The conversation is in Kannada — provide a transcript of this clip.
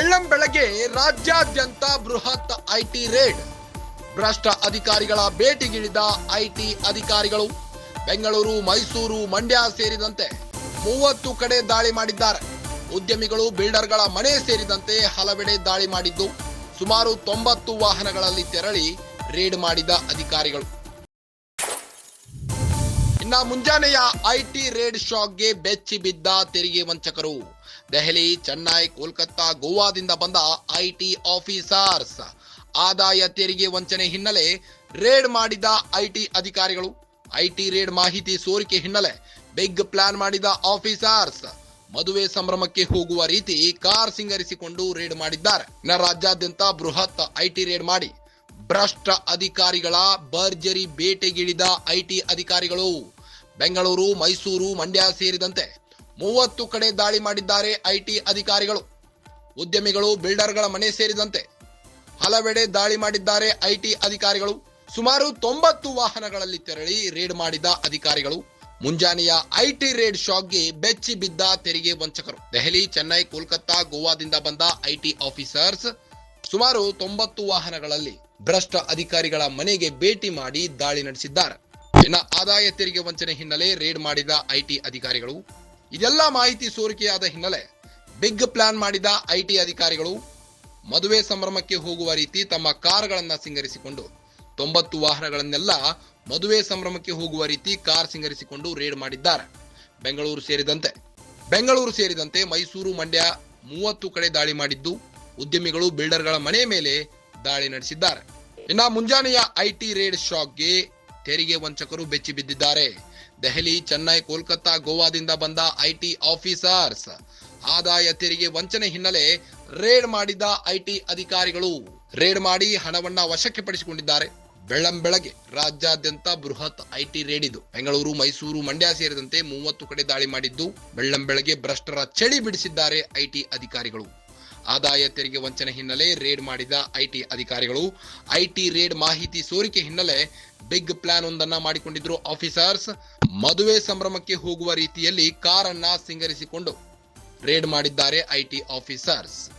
ಶಾಕ್ಗೆ ರಾಜ್ಯಾದ್ಯಂತ ಬೃಹತ್ ಐಟಿ ರೇಡ್. ಭ್ರಷ್ಟ ಅಧಿಕಾರಿಗಳ ಭೇಟಿಗಿಳಿದ ಐಟಿ ಅಧಿಕಾರಿಗಳು ಬೆಂಗಳೂರು, ಮೈಸೂರು, ಮಂಡ್ಯ ಸೇರಿದಂತೆ ಮೂವತ್ತು ಕಡೆ ದಾಳಿ ಮಾಡಿದ್ದಾರೆ. ಉದ್ಯಮಿಗಳು, ಬಿಲ್ಡರ್ಗಳ ಮನೆ ಸೇರಿದಂತೆ ಹಲವೆಡೆ ದಾಳಿ ಮಾಡಿದ್ದು ಸುಮಾರು ತೊಂಬತ್ತು ವಾಹನಗಳಲ್ಲಿ ತೆರಳಿ ರೇಡ್ ಮಾಡಿದ ಅಧಿಕಾರಿಗಳು. ಇನ್ನ ಮುಂಜಾನೆಯ ಐಟಿ ರೇಡ್ ಶಾಕ್ಗೆ ಬೆಚ್ಚಿ ಬಿದ್ದ ತೆರಿಗೆ ವಂಚಕರು. ದೆಹಲಿ, ಚೆನ್ನೈ, ಕೋಲ್ಕತ್ತಾ, ಗೋವಾದಿಂದ ಬಂದ ಐಟಿ ಆಫೀಸರ್ಸ್ ಆದಾಯ ತೆರಿಗೆ ವಂಚನೆ ಹಿನ್ನೆಲೆ ರೇಡ್ ಮಾಡಿದ ಐಟಿ ಅಧಿಕಾರಿಗಳು. ಐಟಿ ರೇಡ್ ಮಾಹಿತಿ ಸೋರಿಕೆ ಹಿನ್ನೆಲೆ ಬಿಗ್ ಪ್ಲಾನ್ ಮಾಡಿದ ಆಫೀಸರ್ಸ್ ಮದುವೆ ಸಂಭ್ರಮಕ್ಕೆ ಹೋಗುವ ರೀತಿ ಕಾರ್ ಸಿಂಗರಿಸಿಕೊಂಡು ರೇಡ್ ಮಾಡಿದ್ದಾರೆ. ನ ರಾಜ್ಯಾದ್ಯಂತ ಬೃಹತ್ ಐಟಿ ರೇಡ್ ಮಾಡಿ ಭ್ರಷ್ಟ ಅಧಿಕಾರಿಗಳ ಭರ್ಜರಿ ಬೇಟೆಗಿಳಿದ ಐಟಿ ಅಧಿಕಾರಿಗಳು. ಬೆಂಗಳೂರು, ಮೈಸೂರು, ಮಂಡ್ಯ ಸೇರಿದಂತೆ ಮೂವತ್ತು ಕಡೆ ದಾಳಿ ಮಾಡಿದ್ದಾರೆ ಐಟಿ ಅಧಿಕಾರಿಗಳು. ಉದ್ಯಮಿಗಳು, ಬಿಲ್ಡರ್ಗಳ ಮನೆ ಸೇರಿದಂತೆ ಹಲವೆಡೆ ದಾಳಿ ಮಾಡಿದ್ದಾರೆ ಐಟಿ ಅಧಿಕಾರಿಗಳು. ಸುಮಾರು ತೊಂಬತ್ತು ವಾಹನಗಳಲ್ಲಿ ತೆರಳಿ ರೇಡ್ ಮಾಡಿದ ಅಧಿಕಾರಿಗಳು. ಮುಂಜಾನೆಯ ಐಟಿ ರೇಡ್ ಶಾಕ್ಗೆ ಬೆಚ್ಚಿ ಬಿದ್ದ ತೆರಿಗೆ ವಂಚಕರು. ದೆಹಲಿ, ಚೆನ್ನೈ, ಕೋಲ್ಕತ್ತಾ, ಗೋವಾದಿಂದ ಬಂದ ಐಟಿ ಆಫೀಸರ್ಸ್ ಸುಮಾರು ತೊಂಬತ್ತು ವಾಹನಗಳಲ್ಲಿ ಭ್ರಷ್ಟ ಅಧಿಕಾರಿಗಳ ಮನೆಗೆ ಭೇಟಿ ಮಾಡಿ ದಾಳಿ ನಡೆಸಿದ್ದಾರೆ. ಇನ್ನ ಆದಾಯ ತೆರಿಗೆ ವಂಚನೆ ಹಿನ್ನೆಲೆ ರೇಡ್ ಮಾಡಿದ ಐಟಿ ಅಧಿಕಾರಿಗಳು. ಇದೆಲ್ಲ ಮಾಹಿತಿ ಸೋರಿಕೆಯಾದ ಹಿನ್ನೆಲೆ ಬಿಗ್ ಪ್ಲಾನ್ ಮಾಡಿದ ಐಟಿ ಅಧಿಕಾರಿಗಳು ಮದುವೆ ಸಂಭ್ರಮಕ್ಕೆ ಹೋಗುವ ರೀತಿ ತಮ್ಮ ಕಾರ್ಗಳನ್ನು ಸಿಂಗರಿಸಿಕೊಂಡು, ತೊಂಬತ್ತು ವಾಹನಗಳನ್ನೆಲ್ಲ ಮದುವೆ ಸಂಭ್ರಮಕ್ಕೆ ಹೋಗುವ ರೀತಿ ಕಾರ್ ಸಿಂಗರಿಸಿಕೊಂಡು ರೇಡ್ ಮಾಡಿದ್ದಾರೆ. ಬೆಂಗಳೂರು ಸೇರಿದಂತೆ. ಬೆಂಗಳೂರು ಸೇರಿದಂತೆ ಮೈಸೂರು ಮಂಡ್ಯ ಮೂವತ್ತು ಕಡೆ ದಾಳಿ ಮಾಡಿದ್ದು, ಉದ್ಯಮಿಗಳು, ಬಿಲ್ಡರ್ಗಳ ಮನೆ ಮೇಲೆ ದಾಳಿ ನಡೆಸಿದ್ದಾರೆ. ಇನ್ನ ಮುಂಜಾನೆಯ ಐಟಿ ರೇಡ್ ಶಾಕ್ಗೆ ತೆರಿಗೆ ವಂಚಕರು ಬೆಚ್ಚಿ ಬಿದ್ದಿದ್ದಾರೆ. ದೆಹಲಿ, ಚೆನ್ನೈ, ಕೋಲ್ಕತ್ತಾ, ಗೋವಾದಿಂದ ಬಂದ ಐಟಿ ಆಫೀಸರ್ಸ್ ಆದಾಯ ತೆರಿಗೆ ವಂಚನೆ ಹಿನ್ನೆಲೆ ರೇಡ್ ಮಾಡಿದ ಐಟಿ ಅಧಿಕಾರಿಗಳು. ರೇಡ್ ಮಾಡಿ ಹಣವನ್ನ ವಶಕ್ಕೆ ಪಡಿಸಿಕೊಂಡಿದ್ದಾರೆ. ಬೆಳ್ಳಂಬೆಳಗ್ಗೆ ರಾಜ್ಯಾದ್ಯಂತ ಬೃಹತ್ ಐಟಿ ರೇಡ್ ಇದು ಬೆಂಗಳೂರು, ಮೈಸೂರು, ಮಂಡ್ಯ ಸೇರಿದಂತೆ ಮೂವತ್ತು ಕಡೆ ದಾಳಿ ಮಾಡಿದ್ದು ಬೆಳ್ಳಂಬೆಳಗ್ಗೆ ಭ್ರಷ್ಟರ ಚಳಿ ಬಿಡಿಸಿದ್ದಾರೆ ಐಟಿ ಅಧಿಕಾರಿಗಳು. ಆದಾಯ ತೆರಿಗೆ ವಂಚನೆ ಹಿನ್ನೆಲೆ ರೇಡ್ ಮಾಡಿದ ಐಟಿ ಅಧಿಕಾರಿಗಳು. ಐಟಿ ರೇಡ್ ಮಾಹಿತಿ ಸೋರಿಕೆ ಹಿನ್ನೆಲೆ ಬಿಗ್ ಪ್ಲಾನ್ ಒಂದನ್ನ ಮಾಡಿಕೊಂಡಿದ್ರು ಆಫೀಸರ್ಸ್ ಮದುವೆ ಸಂಭ್ರಮಕ್ಕೆ ಹೋಗುವ ರೀತಿಯಲ್ಲಿ ಕಾರನ್ನ ಸಿಂಗರಿಸಿಕೊಂಡು ರೇಡ್ ಮಾಡಿದ್ದಾರೆ ಐಟಿ ಆಫೀಸರ್ಸ್